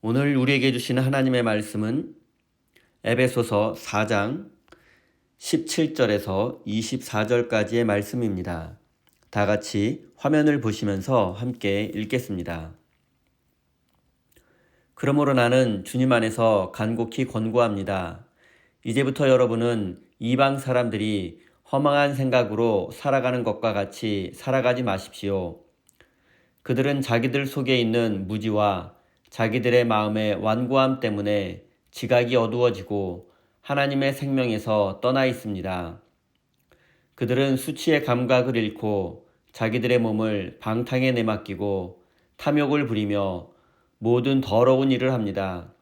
오늘 우리에게 주시는 하나님의 말씀은 에베소서 4장 17절에서 24절까지의 말씀입니다. 다 같이 화면을 보시면서 함께 읽겠습니다. 그러므로 나는 주님 안에서 간곡히 권고합니다. 이제부터 여러분은 이방 사람들이 허망한 생각으로 살아가는 것과 같이 살아가지 마십시오. 그들은 자기들 속에 있는 무지와 자기들의 마음의 완고함 때문에 지각이 어두워지고 하나님의 생명에서 떠나 있습니다. 그들은 수치의 감각을 잃고 자기들의 몸을 방탕에 내맡기고 탐욕을 부리며 모든 더러운 일을 합니다.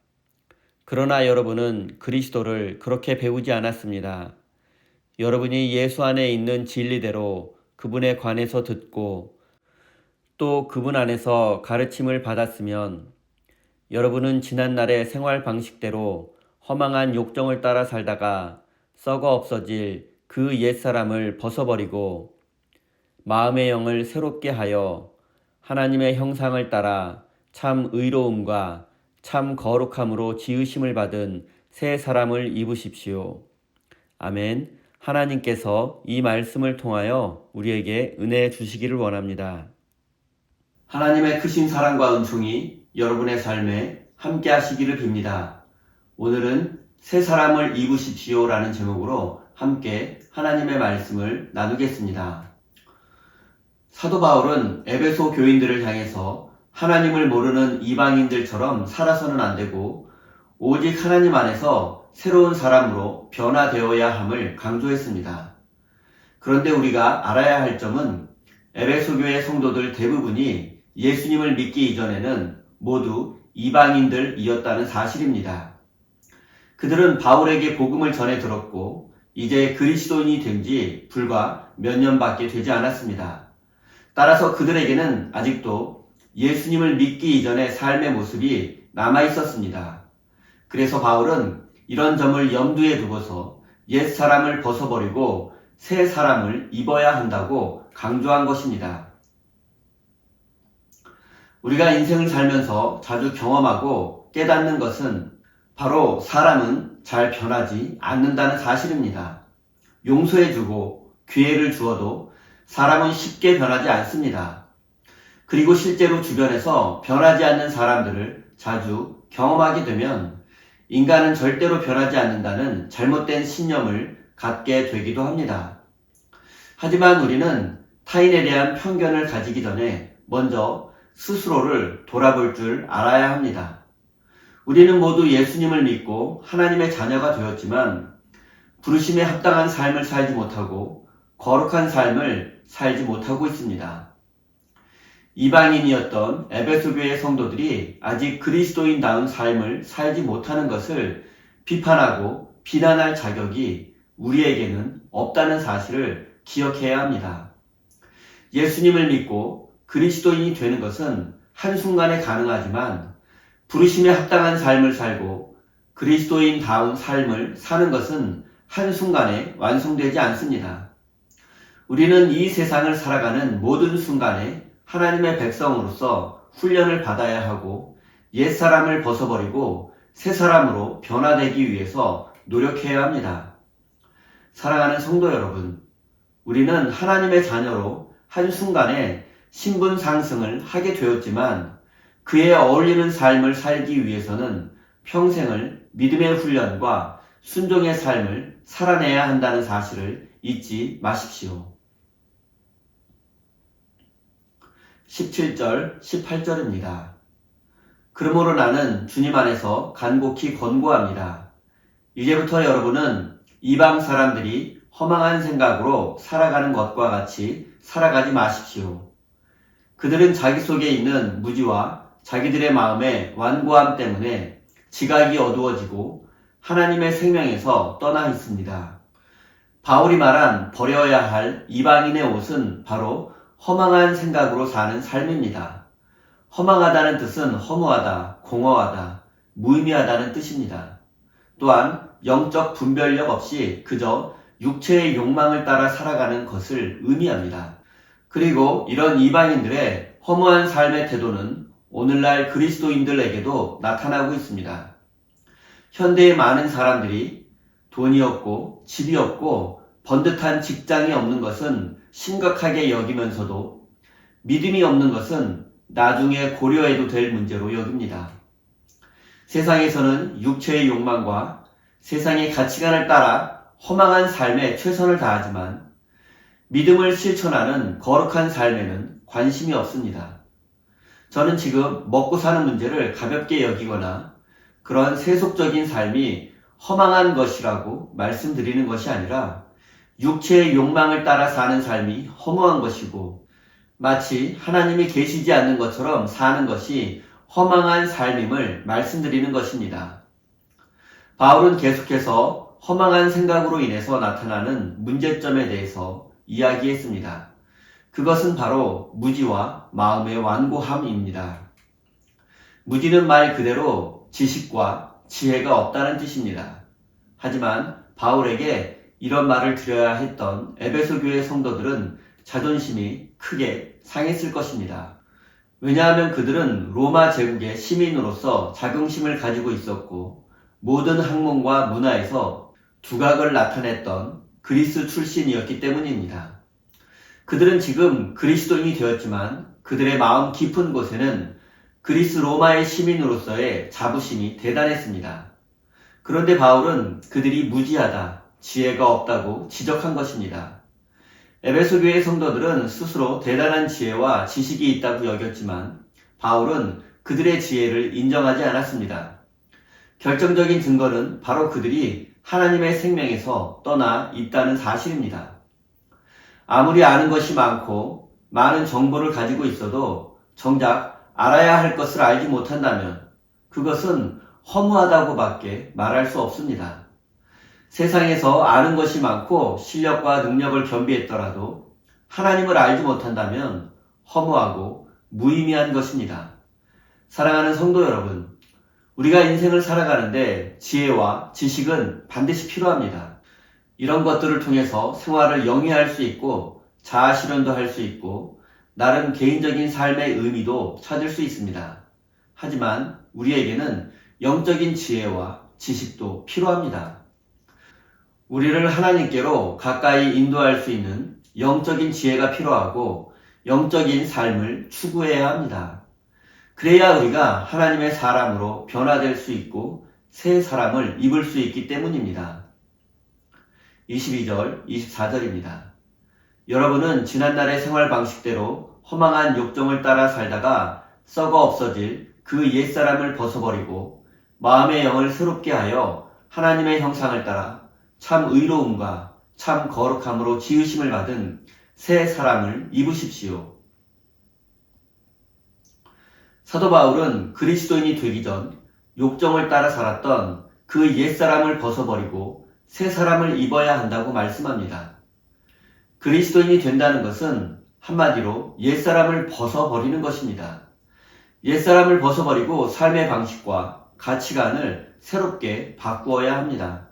그러나 여러분은 그리스도를 그렇게 배우지 않았습니다. 여러분이 예수 안에 있는 진리대로 그분에 관해서 듣고 또 그분 안에서 가르침을 받았으면 여러분은 지난날의 생활 방식대로 허망한 욕정을 따라 살다가 썩어 없어질 그 옛사람을 벗어버리고 마음의 영을 새롭게 하여 하나님의 형상을 따라 참 의로움과 참 거룩함으로 지으심을 받은 새 사람을 입으십시오. 아멘. 하나님께서 이 말씀을 통하여 우리에게 은혜 주시기를 원합니다. 하나님의 크신 사랑과 은총이 여러분의 삶에 함께 하시기를 빕니다. 오늘은 새 사람을 입으십시오 라는 제목으로 함께 하나님의 말씀을 나누겠습니다. 사도 바울은 에베소 교인들을 향해서 하나님을 모르는 이방인들처럼 살아서는 안 되고 오직 하나님 안에서 새로운 사람으로 변화되어야 함을 강조했습니다. 그런데 우리가 알아야 할 점은 에베소 교회 성도들 대부분이 예수님을 믿기 이전에는 모두 이방인들이었다는 사실입니다. 그들은 바울에게 복음을 전해 들었고 이제 그리스도인이 된 지 불과 몇 년밖에 되지 않았습니다. 따라서 그들에게는 아직도 예수님을 믿기 이전의 삶의 모습이 남아 있었습니다. 그래서 바울은 이런 점을 염두에 두고서 옛 사람을 벗어버리고 새 사람을 입어야 한다고 강조한 것입니다. 우리가 인생을 살면서 자주 경험하고 깨닫는 것은 바로 사람은 잘 변하지 않는다는 사실입니다. 용서해주고 기회를 주어도 사람은 쉽게 변하지 않습니다. 그리고 실제로 주변에서 변하지 않는 사람들을 자주 경험하게 되면 인간은 절대로 변하지 않는다는 잘못된 신념을 갖게 되기도 합니다. 하지만 우리는 타인에 대한 편견을 가지기 전에 먼저 스스로를 돌아볼 줄 알아야 합니다. 우리는 모두 예수님을 믿고 하나님의 자녀가 되었지만 부르심에 합당한 삶을 살지 못하고 거룩한 삶을 살지 못하고 있습니다. 이방인이었던 에베소 교의 성도들이 아직 그리스도인다운 삶을 살지 못하는 것을 비판하고 비난할 자격이 우리에게는 없다는 사실을 기억해야 합니다. 예수님을 믿고 그리스도인이 되는 것은 한순간에 가능하지만 부르심에 합당한 삶을 살고 그리스도인다운 삶을 사는 것은 한순간에 완성되지 않습니다. 우리는 이 세상을 살아가는 모든 순간에 하나님의 백성으로서 훈련을 받아야 하고 옛사람을 벗어버리고 새 사람으로 변화되기 위해서 노력해야 합니다. 사랑하는 성도 여러분, 우리는 하나님의 자녀로 한순간에 신분 상승을 하게 되었지만 그에 어울리는 삶을 살기 위해서는 평생을 믿음의 훈련과 순종의 삶을 살아내야 한다는 사실을 잊지 마십시오. 17절, 18절입니다. 그러므로 나는 주님 안에서 간곡히 권고합니다. 이제부터 여러분은 이방 사람들이 허망한 생각으로 살아가는 것과 같이 살아가지 마십시오. 그들은 자기 속에 있는 무지와 자기들의 마음의 완고함 때문에 지각이 어두워지고 하나님의 생명에서 떠나 있습니다. 바울이 말한 버려야 할 이방인의 옷은 바로 허망한 생각으로 사는 삶입니다. 허망하다는 뜻은 허무하다, 공허하다, 무의미하다는 뜻입니다. 또한 영적 분별력 없이 그저 육체의 욕망을 따라 살아가는 것을 의미합니다. 그리고 이런 이방인들의 허무한 삶의 태도는 오늘날 그리스도인들에게도 나타나고 있습니다. 현대의 많은 사람들이 돈이 없고 집이 없고 번듯한 직장이 없는 것은 심각하게 여기면서도 믿음이 없는 것은 나중에 고려해도 될 문제로 여깁니다. 세상에서는 육체의 욕망과 세상의 가치관을 따라 허망한 삶에 최선을 다하지만 믿음을 실천하는 거룩한 삶에는 관심이 없습니다. 저는 지금 먹고 사는 문제를 가볍게 여기거나 그런 세속적인 삶이 허망한 것이라고 말씀드리는 것이 아니라 육체의 욕망을 따라 사는 삶이 허무한 것이고 마치 하나님이 계시지 않는 것처럼 사는 것이 허망한 삶임을 말씀드리는 것입니다. 바울은 계속해서 허망한 생각으로 인해서 나타나는 문제점에 대해서 이야기했습니다. 그것은 바로 무지와 마음의 완고함입니다. 무지는 말 그대로 지식과 지혜가 없다는 뜻입니다. 하지만 바울에게 이런 말을 드려야 했던 에베소 교회 성도들은 자존심이 크게 상했을 것입니다. 왜냐하면 그들은 로마 제국의 시민으로서 자긍심을 가지고 있었고 모든 학문과 문화에서 두각을 나타냈던 그리스 출신이었기 때문입니다. 그들은 지금 그리스도인이 되었지만 그들의 마음 깊은 곳에는 그리스 로마의 시민으로서의 자부심이 대단했습니다. 그런데 바울은 그들이 무지하다, 지혜가 없다고 지적한 것입니다. 에베소 교회 성도들은 스스로 대단한 지혜와 지식이 있다고 여겼지만 바울은 그들의 지혜를 인정하지 않았습니다. 결정적인 증거는 바로 그들이 하나님의 생명에서 떠나 있다는 사실입니다. 아무리 아는 것이 많고 많은 정보를 가지고 있어도 정작 알아야 할 것을 알지 못한다면 그것은 허무하다고 밖에 말할 수 없습니다. 세상에서 아는 것이 많고 실력과 능력을 겸비했더라도 하나님을 알지 못한다면 허무하고 무의미한 것입니다. 사랑하는 성도 여러분, 우리가 인생을 살아가는데 지혜와 지식은 반드시 필요합니다. 이런 것들을 통해서 생활을 영위할 수 있고 자아 실현도 할 수 있고 나름 개인적인 삶의 의미도 찾을 수 있습니다. 하지만 우리에게는 영적인 지혜와 지식도 필요합니다. 우리를 하나님께로 가까이 인도할 수 있는 영적인 지혜가 필요하고 영적인 삶을 추구해야 합니다. 그래야 우리가 하나님의 사람으로 변화될 수 있고 새 사람을 입을 수 있기 때문입니다. 22절, 24절입니다. 여러분은 지난날의 생활 방식대로 허망한 욕정을 따라 살다가 썩어 없어질 그 옛사람을 벗어버리고 마음의 영을 새롭게 하여 하나님의 형상을 따라 참 의로움과 참 거룩함으로 지으심을 받은 새 사람을 입으십시오. 사도 바울은 그리스도인이 되기 전 욕정을 따라 살았던 그 옛사람을 벗어버리고 새 사람을 입어야 한다고 말씀합니다. 그리스도인이 된다는 것은 한마디로 옛사람을 벗어버리는 것입니다. 옛사람을 벗어버리고 삶의 방식과 가치관을 새롭게 바꾸어야 합니다.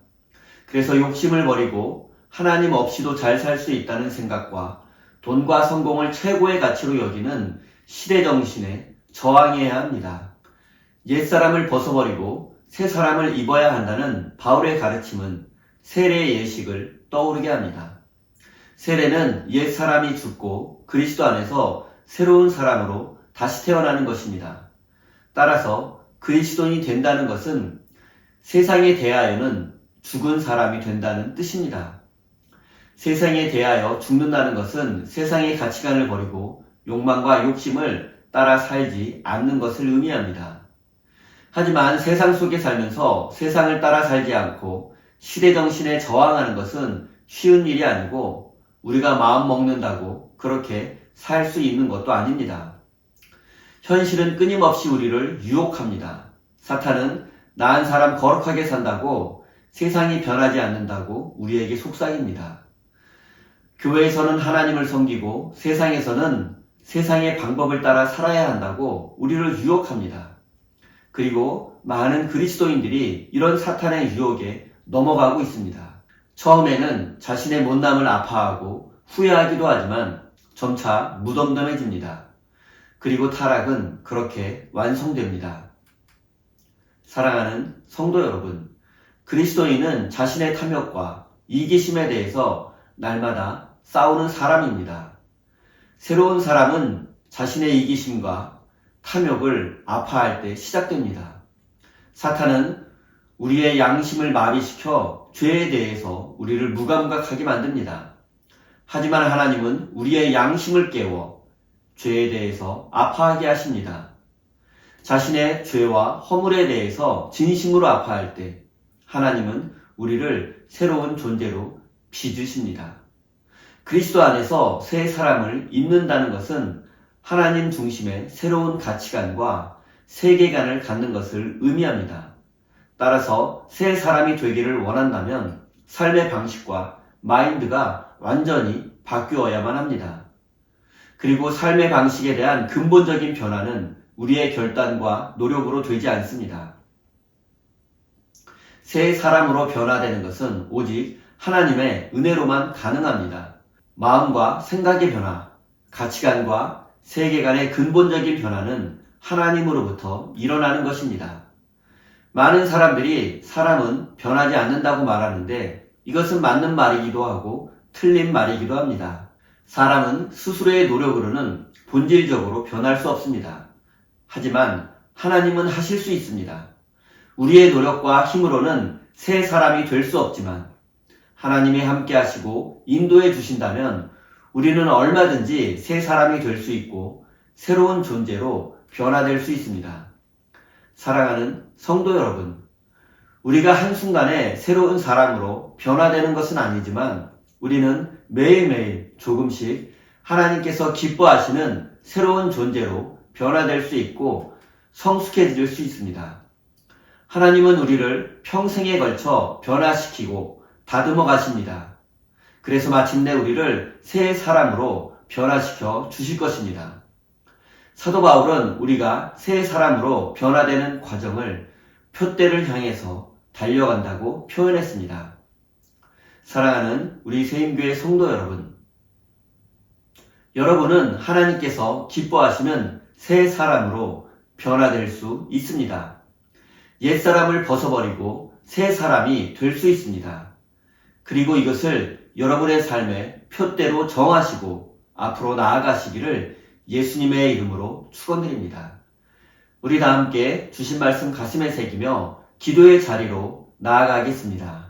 그래서 욕심을 버리고 하나님 없이도 잘 살 수 있다는 생각과 돈과 성공을 최고의 가치로 여기는 시대 정신에 저항해야 합니다. 옛사람을 벗어버리고 새 사람을 입어야 한다는 바울의 가르침은 세례의 예식을 떠오르게 합니다. 세례는 옛사람이 죽고 그리스도 안에서 새로운 사람으로 다시 태어나는 것입니다. 따라서 그리스도인이 된다는 것은 세상에 대하여는 죽은 사람이 된다는 뜻입니다. 세상에 대하여 죽는다는 것은 세상의 가치관을 버리고 욕망과 욕심을 따라 살지 않는 것을 의미합니다. 하지만 세상 속에 살면서 세상을 따라 살지 않고 시대 정신에 저항하는 것은 쉬운 일이 아니고 우리가 마음 먹는다고 그렇게 살 수 있는 것도 아닙니다. 현실은 끊임없이 우리를 유혹합니다. 사탄은 나은 사람 거룩하게 산다고 세상이 변하지 않는다고 우리에게 속삭입니다. 교회에서는 하나님을 섬기고 세상에서는 세상의 방법을 따라 살아야 한다고 우리를 유혹합니다. 그리고 많은 그리스도인들이 이런 사탄의 유혹에 넘어가고 있습니다. 처음에는 자신의 못남을 아파하고 후회하기도 하지만 점차 무덤덤해집니다. 그리고 타락은 그렇게 완성됩니다. 사랑하는 성도 여러분, 그리스도인은 자신의 탐욕과 이기심에 대해서 날마다 싸우는 사람입니다. 새로운 사람은 자신의 이기심과 탐욕을 아파할 때 시작됩니다. 사탄은 우리의 양심을 마비시켜 죄에 대해서 우리를 무감각하게 만듭니다. 하지만 하나님은 우리의 양심을 깨워 죄에 대해서 아파하게 하십니다. 자신의 죄와 허물에 대해서 진심으로 아파할 때 하나님은 우리를 새로운 존재로 빚으십니다. 그리스도 안에서 새 사람을 입는다는 것은 하나님 중심의 새로운 가치관과 세계관을 갖는 것을 의미합니다. 따라서 새 사람이 되기를 원한다면 삶의 방식과 마인드가 완전히 바뀌어야만 합니다. 그리고 삶의 방식에 대한 근본적인 변화는 우리의 결단과 노력으로 되지 않습니다. 새 사람으로 변화되는 것은 오직 하나님의 은혜로만 가능합니다. 마음과 생각의 변화, 가치관과 세계관의 근본적인 변화는 하나님으로부터 일어나는 것입니다. 많은 사람들이 사람은 변하지 않는다고 말하는데 이것은 맞는 말이기도 하고 틀린 말이기도 합니다. 사람은 스스로의 노력으로는 본질적으로 변할 수 없습니다. 하지만 하나님은 하실 수 있습니다. 우리의 노력과 힘으로는 새 사람이 될 수 없지만 하나님이 함께 하시고 인도해 주신다면 우리는 얼마든지 새 사람이 될 수 있고 새로운 존재로 변화될 수 있습니다. 사랑하는 성도 여러분, 우리가 한순간에 새로운 사람으로 변화되는 것은 아니지만 우리는 매일매일 조금씩 하나님께서 기뻐하시는 새로운 존재로 변화될 수 있고 성숙해질 수 있습니다. 하나님은 우리를 평생에 걸쳐 변화시키고 다듬어 가십니다. 그래서 마침내 우리를 새 사람으로 변화시켜 주실 것입니다. 사도 바울은 우리가 새 사람으로 변화되는 과정을 표대를 향해서 달려간다고 표현했습니다. 사랑하는 우리 세임교회 성도 여러분, 여러분은 하나님께서 기뻐하시는 새 사람으로 변화될 수 있습니다. 옛사람을 벗어버리고 새 사람이 될 수 있습니다. 그리고 이것을 여러분의 삶의 표대로 정하시고 앞으로 나아가시기를 예수님의 이름으로 축원드립니다. 우리 다 함께 주신 말씀 가슴에 새기며 기도의 자리로 나아가겠습니다.